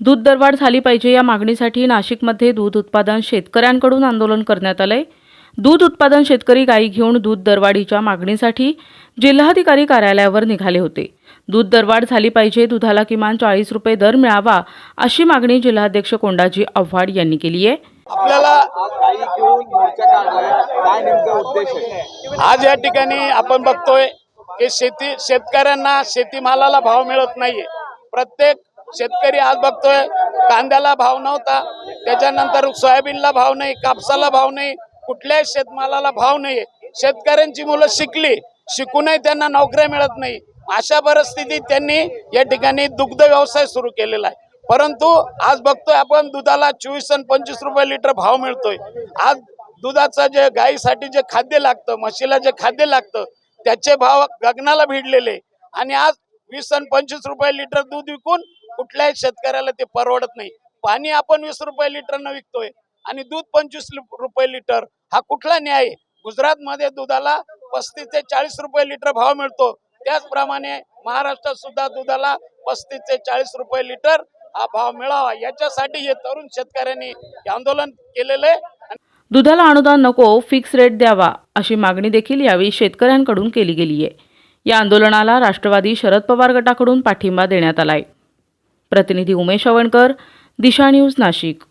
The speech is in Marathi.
दूध दरवाढ झाली पाहिजे या मागणीसाठी नाशिकमध्ये दूध उत्पादन शेतकऱ्यांकडून आंदोलन करण्यात आलंय. दूध उत्पादन शेतकरी गायी घेऊन दूध दरवाढीच्या मागणीसाठी जिल्हाधिकारी कार्यालयावर निघाले होते. दूध दरवाढ झाली पाहिजे दुधाला किमान चाळीस रुपये दर मिळावा अशी मागणी जिल्हाध्यक्ष कोंडाजी आव्हाड यांनी केली आहे. आपल्याला आज या ठिकाणी आपण बघतोय की शेती शेतकऱ्यांना शेतीमालाला भाव मिळत नाहीये. प्रत्येक शेतकरी आज बघतोय कांद्याला भाव नव्हता. त्याच्यानंतर सोयाबीनला भाव नाही कापसाला भाव नाही कुठल्याही शेतमालाला भाव नाही शेतकऱ्यांची मुलं शिकली शिकूनही त्यांना नोकऱ्या मिळत नाही. अशा परिस्थितीत त्यांनी या ठिकाणी दुग्ध व्यवसाय सुरू केलेला आहे. परंतु आज बघतोय आपण दुधाला चोवीस आणि पंचवीस रुपये लिटर भाव मिळतोय. आज दुधाचं जे गाईसाठी जे खाद्य लागतं म्हशीला जे खाद्य लागतं त्याचे भाव गगनाला भिडलेले. आणि आज वीस आणि पंचवीस रुपये लिटर दूध विकून कुठल्याही शेतकऱ्याला ते परवडत नाही. पाणी आपण वीस रुपये लिटरनं विकतोय आणि दूध पंचवीस रुपये लिटर हा कुठला न्याय? आहे? गुजरातमध्ये दुधाला पस्तीस ते चाळीस रुपये लिटर भाव मिळतो. त्याचप्रमाणे महाराष्ट्रात सुद्धा दुधाला पस्तीस ते चाळीस रुपये लिटर हा भाव मिळावा. याच्यासाठी हे तरुण शेतकऱ्यांनी आंदोलन केलेलं आहे. दुधाला अनुदान नको फिक्स रेट द्यावा अशी मागणी देखील यावेळी शेतकऱ्यांकडून केली गेली आहे. या आंदोलनाला राष्ट्रवादी शरद पवार गटाकडून पाठिंबा देण्यात आलाय. प्रतिनिधी उमेश अवणकर दिशा न्यूज नाशिक.